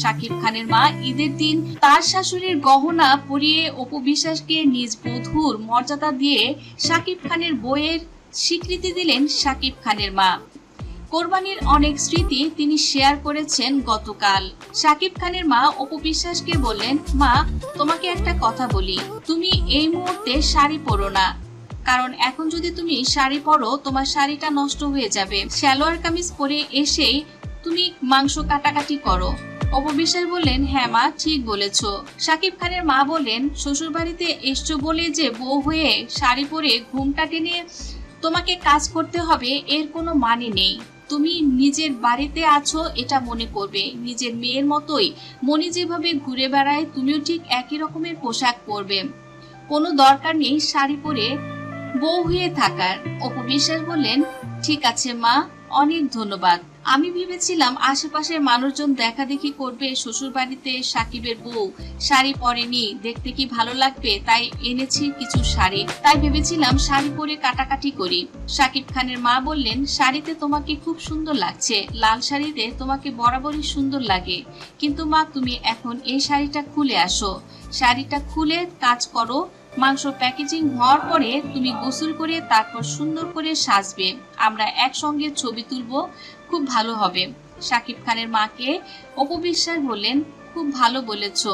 শাকিব খানের মা ঈদের দিন তার শাশুড়ির গহনা পরিয়ে অপু বিশ্বাসকে নিজ বধূর মর্যাদা দিয়ে শাকিব খানের বইয়ের স্বীকৃতি দিলেন শাকিব খানের মা। কোরবানির অনেক স্মৃতি তিনি শেয়ার করেছেন গতকাল। শাকিব খানের মা অপু বিশ্বাসকে বললেন, মা, তোমাকে একটা কথা বলি। তুমি এই মুহূর্তে শাড়ি পরো না। কারণ এখন যদি তুমি শাড়ি পরো, তোমার শাড়িটা নষ্ট হয়ে যাবে। সালোয়ার কামিজ পরে এসেই তুমি মাংস কাটাকাটি করো। অপবিশ্বাস বললেন হ্যাঁ মা, ঠিক বলেছ। সাকিব খানের মা বললেন শ্বশুর বাড়িতে এসছো বলে যে বউ হয়ে শাড়ি পরে ঘুমটা টেনে তোমাকে কাজ করতে হবে, এর কোনো মানে নেই। তুমি নিজের বাড়িতে আছো, এটা মনে করবে। নিজের মেয়ের মতোই মনি যেভাবে ঘুরে বেড়ায়, তুমিও ঠিক একই রকমের পোশাক পরবে। কোনো দরকার নেই শাড়ি পরে বউ হয়ে থাকার। অপু বিশ্বাস বললেন, ঠিক আছে মা, অনেক ধন্যবাদ। আমি ভেবেছিলাম আশেপাশের মানুষজন দেখা দেখি করবে শ্বশুর বাড়িতে সাকিবের বউ। শাড়ি পরেনি, দেখতে কি ভালো লাগবে? তাই এনেছি কিছু শাড়ি। তাই ভেবেছিলাম শাড়ি পরে কাটাকাটি করি। সাকিব খানের মা বললেন, শাড়িতে তোমাকে খুব সুন্দর লাগছে। লাল শাড়িতে তোমাকে বরাবরই সুন্দর লাগে। কিন্তু মা, তুমি এখন এই শাড়িটা খুলে আসো। শাড়িটা খুলে কাজ করো মাংস প্যাকেজিং হওয়ার পরে তুমি গোসল করে তারপর সুন্দর করে সাজবে। আমরা একসঙ্গে ছবি তুলবো, খুব ভালো হবে। সাকিব খানের মাকে অপবিশ্বাস বললেন, খুব ভালো বলেছ।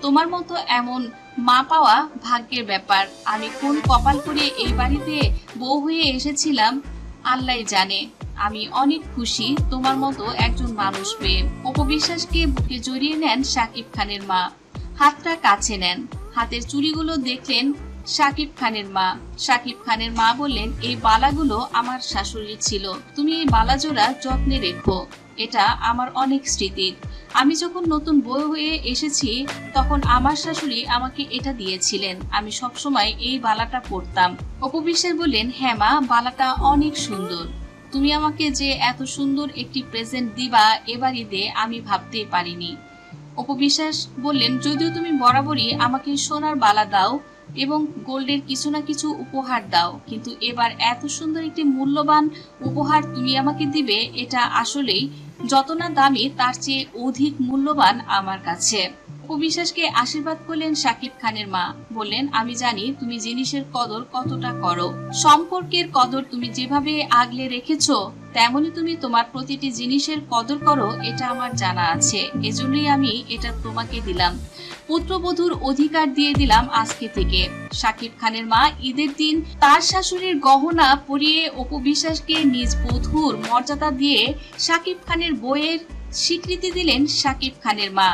তোমার মতো এমন মা পাওয়া ভাগ্যের ব্যাপার। আমি কোন কপাল করে এই বাড়িতে বউ হয়ে এসেছিলাম, আল্লাহ জানে। আমি অনেক খুশি তোমার মতো একজন মানুষ পেয়ে। অপবিশ্বাসকে বুকে জড়িয়ে নেন সাকিব খানের মা। হাতটা কাছে নেন। হাতের চুড়িগুলো দেখলেন সাকিব খানের মা। সাকিব খানের মা বললেন, এই বালাগুলো আমার শাশুড়ির ছিল। তুমি এই বালাজোড়া যত্নে রেখো। এটা আমার অনেক স্মৃতির আমি যখন নতুন বউ হয়ে এসেছি, তখন আমার শাশুড়ি আমাকে এটা দিয়েছিলেন। আমি সবসময় এই বালাটা পরতাম। অপবিশ্বাস বললেন হ্যাঁ মা, বালাটা অনেক সুন্দর। তুমি আমাকে যে এত সুন্দর একটি প্রেজেন্ট দিবা এবার ঈদে আমি ভাবতেই পারিনি। অপবিশ্বাস বললেন, যদিও তুমি বরাবরই আমাকে সোনার বালা দাও এবং গোল্ডের কিছু না কিছু উপহার দাও, কিন্তু এবার এত সুন্দর একটি মূল্যবান উপহার তুমি আমাকে দিবে, এটা আসলেই যত না দামি, তার চেয়ে অধিক মূল্যবান আমার কাছে। অপবিশ্বাসকে আশীর্বাদ করলেন সাকিব খানের মা। বললেন, আমি জানি তুমি জিনিসের কদর কতটা করো। সম্পর্কের কদর তুমি যেভাবে আগলে রেখেছো, তেমনি তুমি তোমার প্রতিটি জিনিসের কদর করো, এটা আমার জানা আছে। এজন্যই আমি এটা তোমাকে দিলাম। পুত্রবধূর অধিকার দিয়ে দিলাম আজকে থেকে। সাকিব খানের মা ঈদের দিন তার শাশুড়ির গহনা পরিয়ে অপু বিশ্বাসকে নিজ বধূর মর্যাদা দিয়ে সাকিব খানের বইয়ের স্বীকৃতি দিলেন সাকিব খানের মা।